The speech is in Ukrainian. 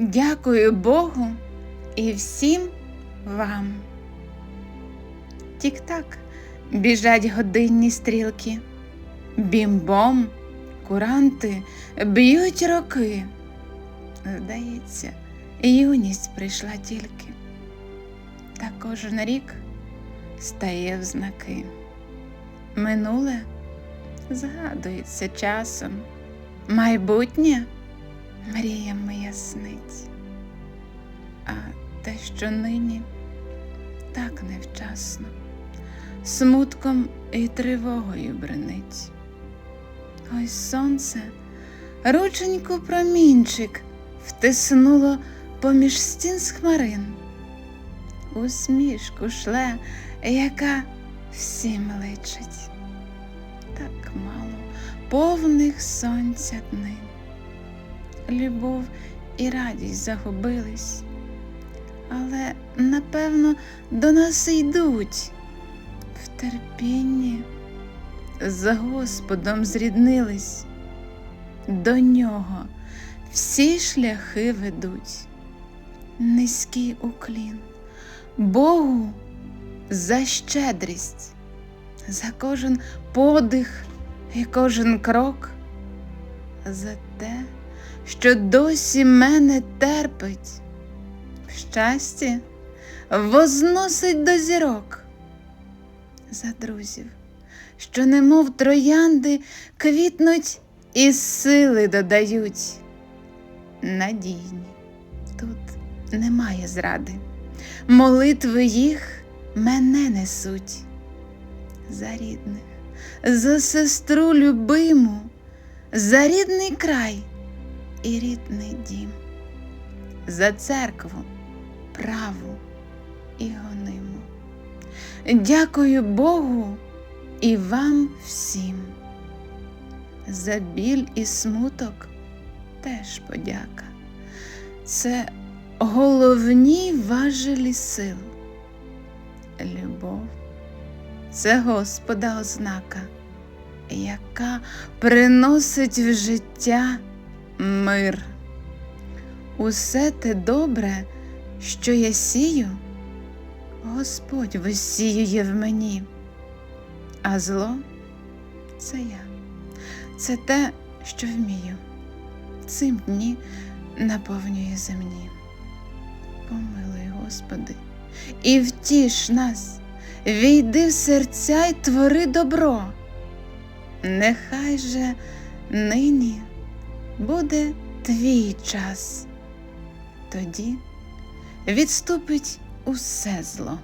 Дякую Богу і всім вам. Тік-так біжать годинні стрілки. Бім-бом, куранти б'ють роки. Здається, юність прийшла тільки. Та кожен рік стає в знаки. Минуле згадується часом, майбутнє мріями яснить. А те, що нині так невчасно, смутком і тривогою бренить. Ось сонце, рученьку промінчик втиснуло поміж стін з хмарин, усмішку шле, яка всім личить, так мало повних сонця днин. Любов і радість загубились, але напевно до нас йдуть. В терпінні з Господом зріднились, до нього всі шляхи ведуть, низький уклін, Богу за щедрість, за кожен подих і кожен крок, за те, що досі мене терпить, в щасті возносить до зірок, за друзів, що немов троянди квітнуть і сили додають. Надійні, тут немає зради, молитви їх мене несуть, за рідних, за сестру любиму, за рідний край і рідний дім, за церкву праву і гониму. Дякую Богу і вам всім. За біль і смуток теж подяка. Це головні важелі сил. Любов це Господа ознака, яка приносить в життя мир. Усе те добре, що я сію, Господь висіює в мені, а зло це я, це те, що вмію, цим дні наповнює земні. Помилуй, Господи, і втіш нас, війди в серця й твори добро. Нехай же нині буде твій час, тоді відступить усе зло.